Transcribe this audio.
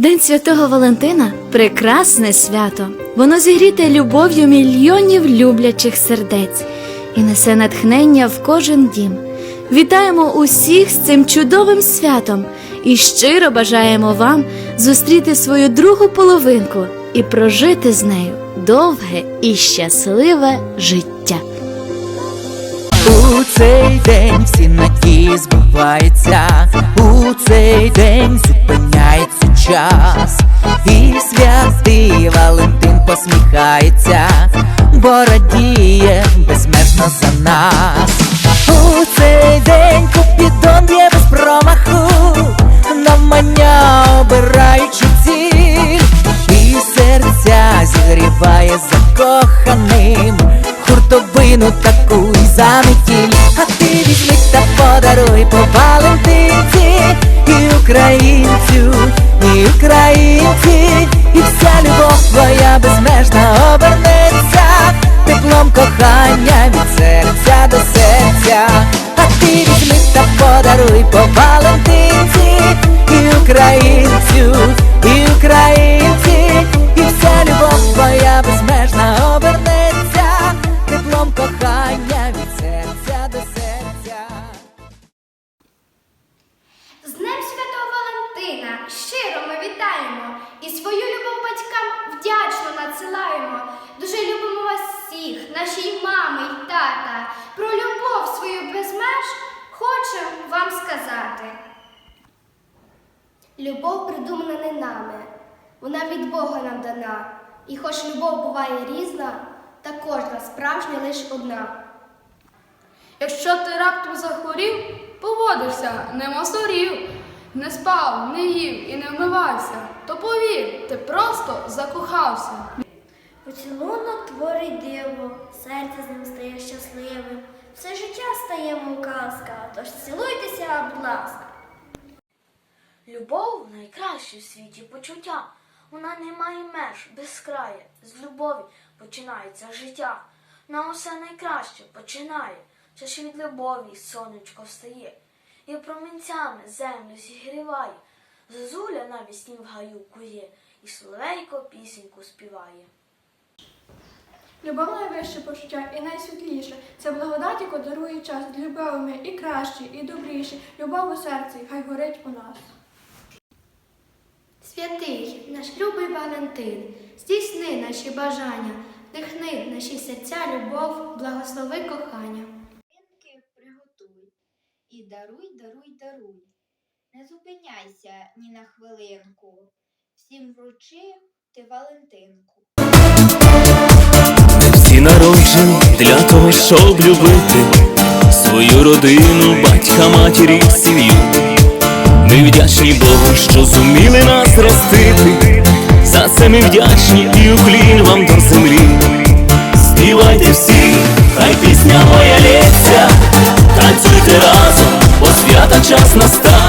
День Святого Валентина прекрасне свято. Воно зігріте любов'ю мільйонів люблячих сердець і несе натхнення в кожен дім. Вітаємо усіх з цим чудовим святом і щиро бажаємо вам зустріти свою другу половинку і прожити з нею довге і щасливе життя. У цей день всі надії збуваються, у цей день зупиняється час, і святий Валентин посміхається, бо радіє безмежно за нас. У цей день Купідон б'є без промаху, навмання обираючи ціль, і серця зігріває закоханим хуртовину таку й заметіль А ти візьми та подаруй по Валентинці І українцю, наші мами й тата. Про любов свою без меж хочемо вам сказати. Любов придумана не нами, вона від Бога нам дана. І хоч любов буває різна, та кожна справжня лиш одна. Якщо ти раптом захворів, поводишся, не сорів, не спав, не їв і не вмивався, то повір, ти просто закохався. Поцілунок творить диво, серце з ним стає щасливим. Все життя стає мов казка, тож цілуйтеся, будь ласка. Любов найкраще в світі почуття. Вона не має меж безкрає. З любові починається життя. На усе найкраще починає. Чаш від любові сонечко встає. І промінцями землю зігріває. Зозуля навісні в гаю кує, і соловейко пісеньку співає. Любов найвище почуття і найсвітліше. Це благодать, яку дарує час. Любовими і кращі, і добріші. Любов у серці, хай горить у нас. Святий, наш любий Валентин, здійсни наші бажання, вдихни в наші серця любов, благослови кохання. Валентинки приготуй і даруй, даруй, даруй. Не зупиняйся ні на хвилинку. Всім вручи ти Валентинку. Всі народжені для того, щоб любити свою родину, батька, матір і сім'ю. Ми вдячні Богу, що зуміли нас ростити. За це ми вдячні і уклін вам до землі. Співайте всі, хай пісня моя лється, танцюйте разом, бо свята час настав.